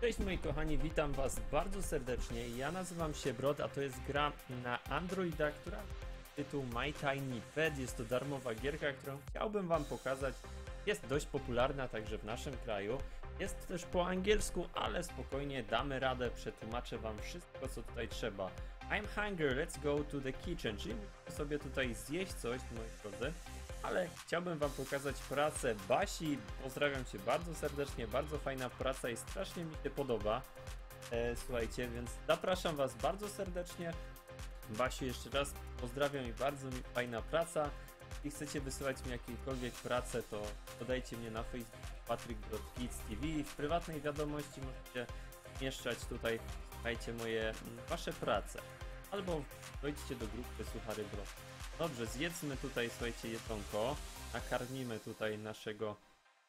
Cześć moi kochani, witam was bardzo serdecznie. Ja nazywam się Brod, a to jest gra na Androida, która tytuł My Tiny Pet. Jest to darmowa gierka, którą chciałbym wam pokazać. Jest dość popularna także w naszym kraju. Jest też po angielsku, ale spokojnie damy radę, przetłumaczę wam wszystko co tutaj trzeba. I'm hungry, let's go to the kitchen, czyli sobie tutaj zjeść coś, moi drodzy. Ale chciałbym wam pokazać pracę Basi. Pozdrawiam cię bardzo serdecznie, bardzo fajna praca i strasznie mi się podoba. E, słuchajcie, więc zapraszam was bardzo serdecznie. Basi jeszcze raz pozdrawiam i bardzo mi fajna praca. Jeśli chcecie wysyłać mi jakiekolwiek pracę, to podajcie mnie na Facebook Patryk Kids TV. W prywatnej wiadomości możecie mieszczać tutaj, słuchajcie, moje mm, wasze prace. Albo wejdźcie do grupy Suchary Brod. Dobrze, zjedzmy tutaj, słuchajcie, jedzonko. Nakarmimy tutaj naszego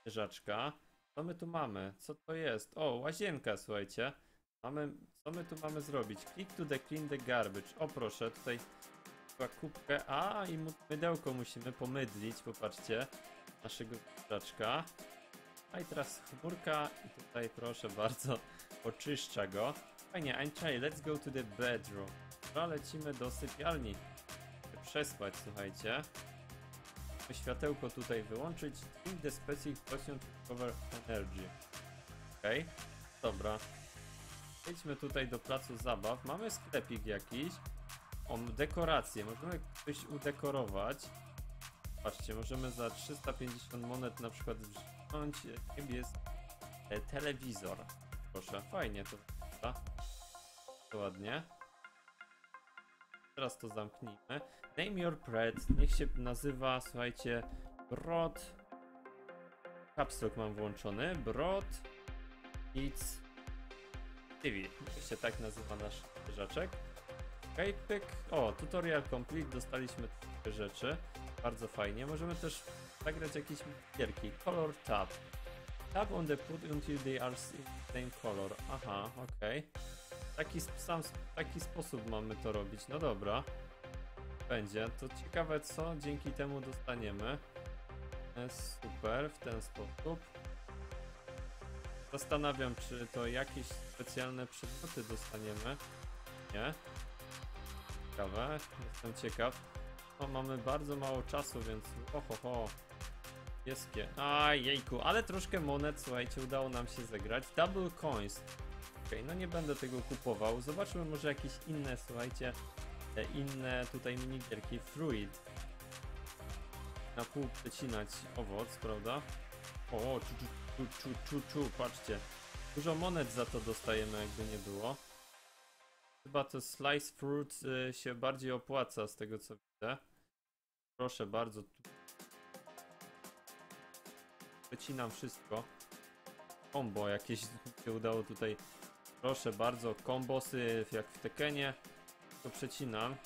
zwierzaczka. Co my tu mamy? Co to jest? O, łazienka, słuchajcie. Mamy, co my tu mamy zrobić? Click to the clean the garbage. O proszę, tutaj chyba kubkę. A, i mydełko musimy pomydlić, popatrzcie. Naszego zwierzaczka. A i teraz chmurka i tutaj proszę bardzo, oczyszcza go. Fajnie, trying, let's go to the bedroom. No, lecimy do sypialni przespać, słuchajcie. Światełko tutaj wyłączyć. Drink the specific potion to cover energy. Okej, dobra. Przejdźmy tutaj do placu zabaw. Mamy sklepik jakiś. O, dekoracje. Możemy coś udekorować. Patrzcie, możemy za 350 monet na przykład wziąć jest e, telewizor. Proszę, fajnie to To ładnie. Teraz to zamknijmy. Name your pet. Niech się nazywa, słuchajcie, Brod. Capstock mam włączony. Brod. It's TV. Niech się tak nazywa nasz. Okej, pyk. O, tutorial complete. Dostaliśmy te rzeczy. Bardzo fajnie. Możemy też zagrać jakieś gierki. Color tab. Tap on the put until they are same color. Aha, okej. Taki, sp- sam, taki sposób mamy to robić. No dobra. Będzie. To ciekawe co dzięki temu dostaniemy. E, Super, w ten sposób. Zastanawiam, czy to jakieś specjalne przedmioty dostaniemy. Nie. Ciekawe. Jestem ciekaw. No, mamy bardzo mało czasu, więc oho ho. Pieskie. A jejku, ale troszkę monet, słuchajcie, udało nam się zagrać. Double coins. Okej, no nie będę tego kupował. Zobaczmy może jakieś inne, słuchajcie, inne tutaj minigierki. Fruit. Na pół przecinać owoc, prawda? O, czu, czu, czu, czu, czu, patrzcie. Dużo monet za to dostajemy, jakby nie było. Chyba to slice fruit y, się bardziej opłaca z tego co widzę. Proszę bardzo. Przecinam wszystko. Combo jakieś się udało tutaj Proszę bardzo, kombosy jak w Tekenie. To przecinam.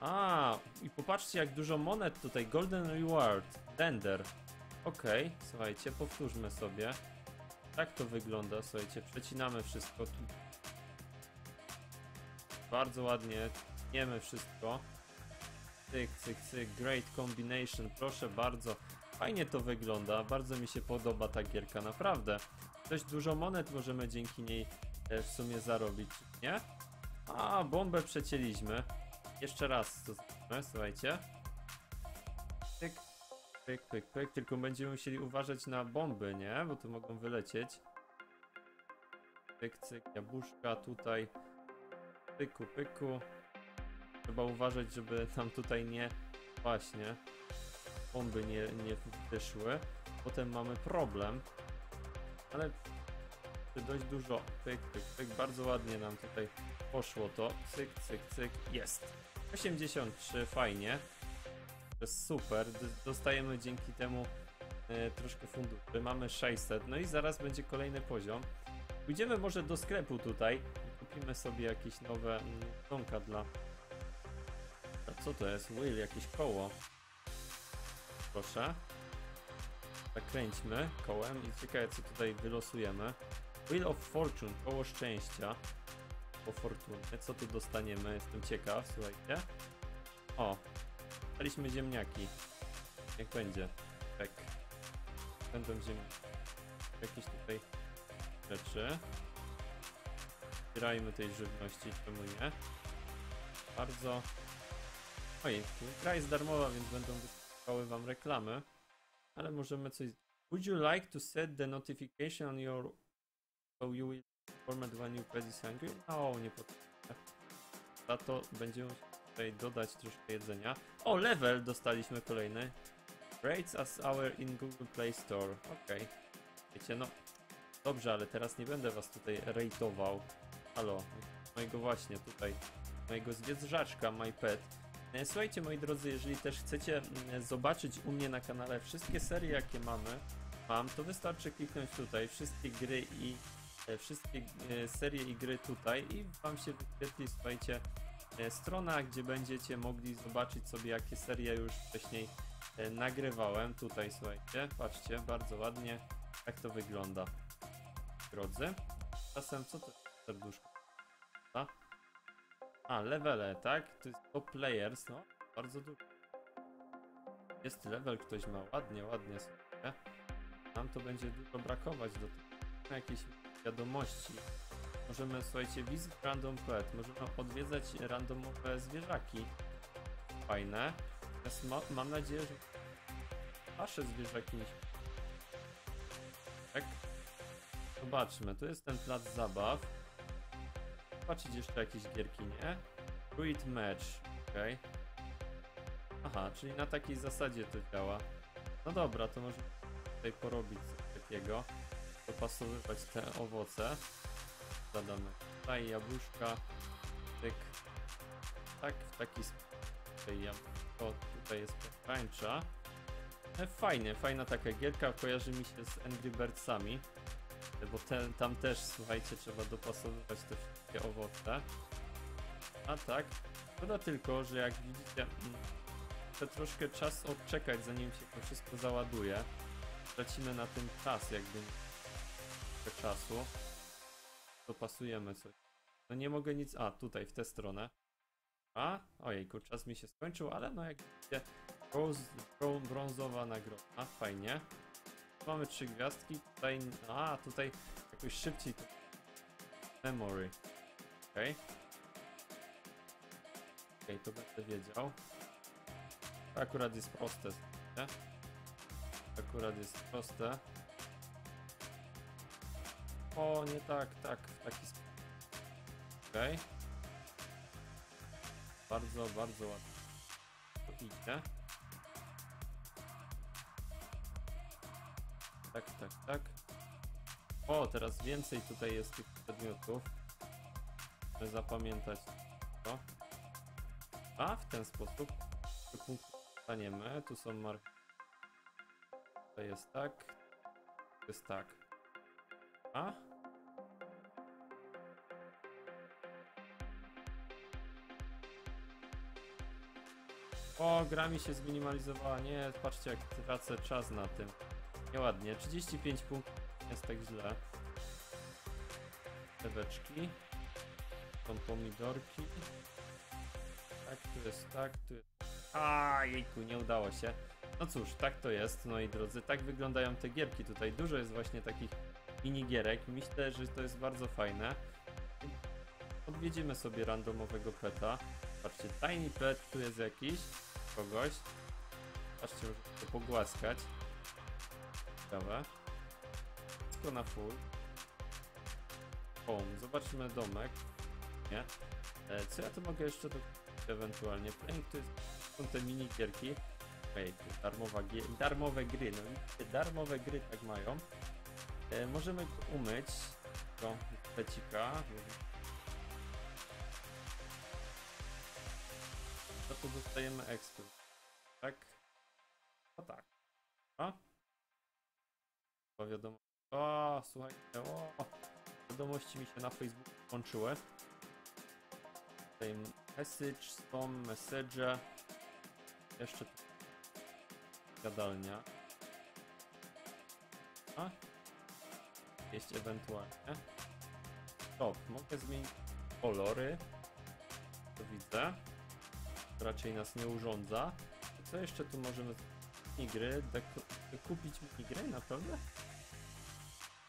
A, i popatrzcie jak dużo monet tutaj. Golden Reward, Dender. Okej, słuchajcie, powtórzmy sobie. Tak to wygląda, słuchajcie, przecinamy wszystko. Tu. Bardzo ładnie, tniemy wszystko. Cyk, cyk, cyk, great combination, proszę bardzo. Fajnie to wygląda, bardzo mi się podoba ta gierka, naprawdę. Dość dużo monet możemy dzięki niej e, w sumie zarobić, nie? A, bombę przecięliśmy. Jeszcze raz to zrobimy, słuchajcie. Pyk, pyk, pyk, pyk. Tylko będziemy musieli uważać na bomby, nie? Bo tu mogą wylecieć. Pyk, cyk, jabłuszka tutaj. Pyku, pyku. Trzeba uważać, żeby tam tutaj nie... Właśnie. Bomby nie, nie wyszły. Potem mamy problem. Ale dość dużo. Pyk, pyk, pyk. Bardzo ładnie nam tutaj poszło to. Cyk, cyk, cyk. Jest. 83, fajnie. To jest super. Dostajemy dzięki temu e, troszkę funduszy. Mamy 600. No i zaraz będzie kolejny poziom. Pójdziemy może do sklepu tutaj. Kupimy sobie jakieś nowe mm, jedzonka dla... A co to jest? Wheel, jakieś koło. Proszę. Zakręćmy kołem i ciekawe co tutaj wylosujemy. Wheel of Fortune, koło szczęścia. Po fortuny. Co tu dostaniemy? Jestem ciekaw, słuchajcie. O, daliśmy ziemniaki. Jak będzie? Tak. Będą ziemniaki. Jakieś tutaj rzeczy. zbierajmy tej żywności, czemu nie? Bardzo... Oj, gra jest darmowa, więc będą wyskakiwały wam reklamy. Ale możemy coś... Would you like to set the notification on your... So you will format when your pet is hungry? No, nie potrzebne. Za to będziemy tutaj dodać troszkę jedzenia. O, level dostaliśmy kolejny. Rates as our in Google Play Store. Okej. Wiecie, no... Dobrze, ale teraz nie będę was tutaj rateował. Halo, mojego właśnie tutaj, mojego zwierzaczka, my pet. E, Słuchajcie moi drodzy, jeżeli też chcecie mm, zobaczyć u mnie na kanale wszystkie serie jakie mamy, mam, to wystarczy kliknąć tutaj, wszystkie gry i e, wszystkie e, serie i gry tutaj i wam się wyświetli, słuchajcie, strona, gdzie będziecie mogli zobaczyć sobie jakie serie już wcześniej nagrywałem. Tutaj słuchajcie, patrzcie, bardzo ładnie, jak to wygląda. Drodzy, czasem co to jest serduszko? A? A, levele, tak? To jest top players, no, bardzo dużo. Jest level, ktoś ma ładnie, ładnie sobie. Nam to będzie dużo brakować do tego. Jakieś wiadomości. Możemy, słuchajcie, visit random pet. Możemy odwiedzać randomowe zwierzaki. Fajne. Teraz ma, mam nadzieję, że wasze zwierzaki nie Tak. Zobaczmy, tu jest ten plac zabaw. Zobaczyć jeszcze jakieś gierki, nie? Druid Match, okej. Aha, czyli na takiej zasadzie to działa. No dobra, to może tutaj porobić coś takiego. Dopasowywać te owoce. Zadamy tutaj jabłuszka, tyk. Tak, w taki sposób. Jabłko, tutaj jest pomarańcza. E, Fajnie, fajna taka gierka, kojarzy mi się z Angry Birdsami. E, Bo ten, tam też, słuchajcie, trzeba dopasowywać te wszystkie owoce. A tak, szkoda tylko, że jak widzicie, mm, to troszkę czas odczekać, zanim się to wszystko załaduje. Tracimy na tym czas, jakby czasu. Dopasujemy coś. No nie mogę nic. A, tutaj, w tę stronę. A, ojejku, czas mi się skończył, ale no jak widzicie, brąz, brą- brązowa nagroda, fajnie. Mamy trzy gwiazdki, tutaj, a, tutaj jakoś szybciej to... Memory. Okej. Okej, to będę wiedział. To akurat jest proste, nie? Akurat jest proste. O, nie tak, tak, w taki sposób. Okej. Bardzo, bardzo ładnie. To idzie. Tak, tak. O, teraz więcej tutaj jest tych przedmiotów. Muszę zapamiętać to. A, w ten sposób. Do punktu staniemy. Tu są marki. To jest tak. To jest tak. A? O, gra mi się zminimalizowała. Nie, patrzcie jak tracę czas na tym. Nieładnie. 35 punktów jest tak źle. Leweczki. Są pomidorki. Tak, tu jest tak, tu jest... A, jejku, nie udało się. No cóż, tak to jest, moi drodzy. Tak wyglądają te gierki tutaj. Dużo jest właśnie takich minigierek. Myślę, że to jest bardzo fajne. Odwiedzimy sobie randomowego peta. Patrzcie, tiny pet tu jest jakiś. Kogoś. Patrzcie, można to pogłaskać. Ciekawe. Wszystko na full. Home. Zobaczmy domek. Nie. E, co ja tu mogę jeszcze do... ewentualnie? Playing to jest... są te minigierki. Ej, tu darmowa darmowe gry. No widzicie, darmowe gry tak mają. E, możemy go umyć. To pecika. To tu dostajemy ekspert. Tak? No tak. A? Wiadomo. O, słuchajcie, o! Wiadomości mi się na Facebooku włączyły. Tutaj message, są message. Jeszcze tu gadalnia. A? Jest ewentualnie. Stop, mogę zmienić kolory. To widzę. Raczej nas nie urządza. Co jeszcze tu możemy minigry? Kupić minigry? Naprawdę?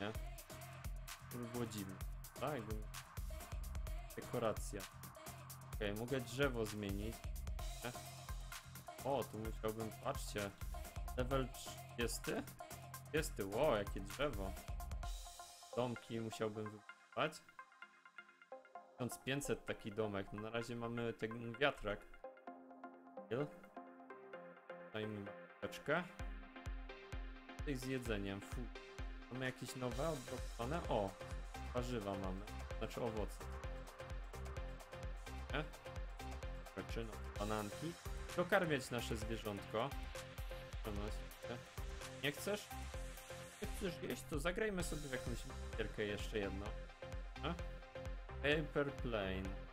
Nie. To by było dziwne. Tak, dekoracja. Okej, mogę drzewo zmienić. Nie? O, tu musiałbym, patrzcie. Level 30? 30, ło, jakie drzewo. Domki musiałbym wybudować. 1500 taki domek. No na razie mamy ten wiatrak. Dajmy mapeczkę. Tutaj z jedzeniem. Fu. Mamy jakieś nowe odblokowane? O! Warzywa mamy. Znaczy owoce. Nie? Rzeczy, no. Bananki. Dokarmiać nasze zwierzątko. Nie chcesz? Nie chcesz jeść? To zagrajmy sobie w jakąś gierkę jeszcze jedną. A? Paper Plane.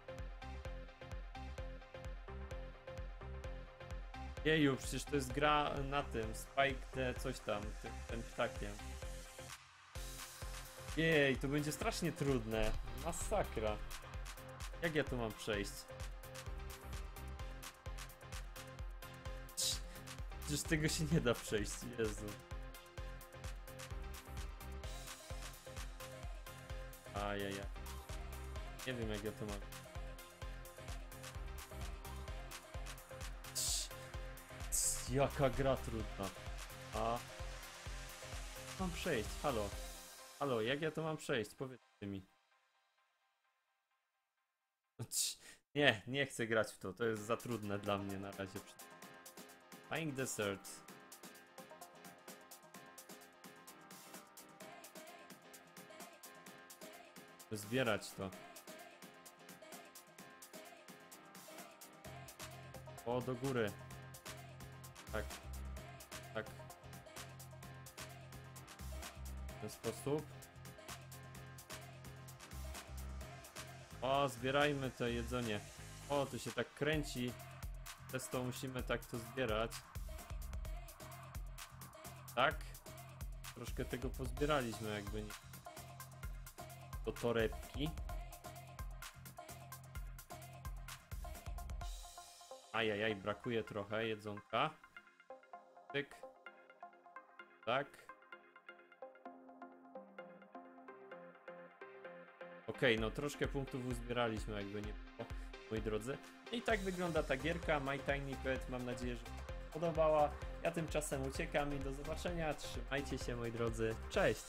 Jeju, przecież to jest gra na tym, Spike the coś tam, tym, tym ptakiem. Jej, to będzie strasznie trudne. Masakra. Jak ja tu mam przejść? Przecież tego się nie da przejść, Jezu. Ajajaj. Nie wiem jak ja to mam. Jaka gra trudna. A. Mam przejść, halo. Halo, jak ja to mam przejść? Powiedzcie mi. No Nie, nie chcę grać w to. To jest za trudne dla mnie na razie. Flying Desert. Zbierać to. O, do góry. Tak. Tak. W ten sposób. O, zbierajmy to jedzenie. O, to się tak kręci. Przez to musimy tak to zbierać. Tak. Troszkę tego pozbieraliśmy, jakby nie. Do torebki. Ajajaj, brakuje trochę jedzonka. Tyk. Tak. Okej, no troszkę punktów uzbieraliśmy, jakby nie było, moi drodzy. I tak wygląda ta gierka My Tiny Pet. Mam nadzieję, że podobała. Ja tymczasem uciekam i do zobaczenia. Trzymajcie się, moi drodzy. Cześć!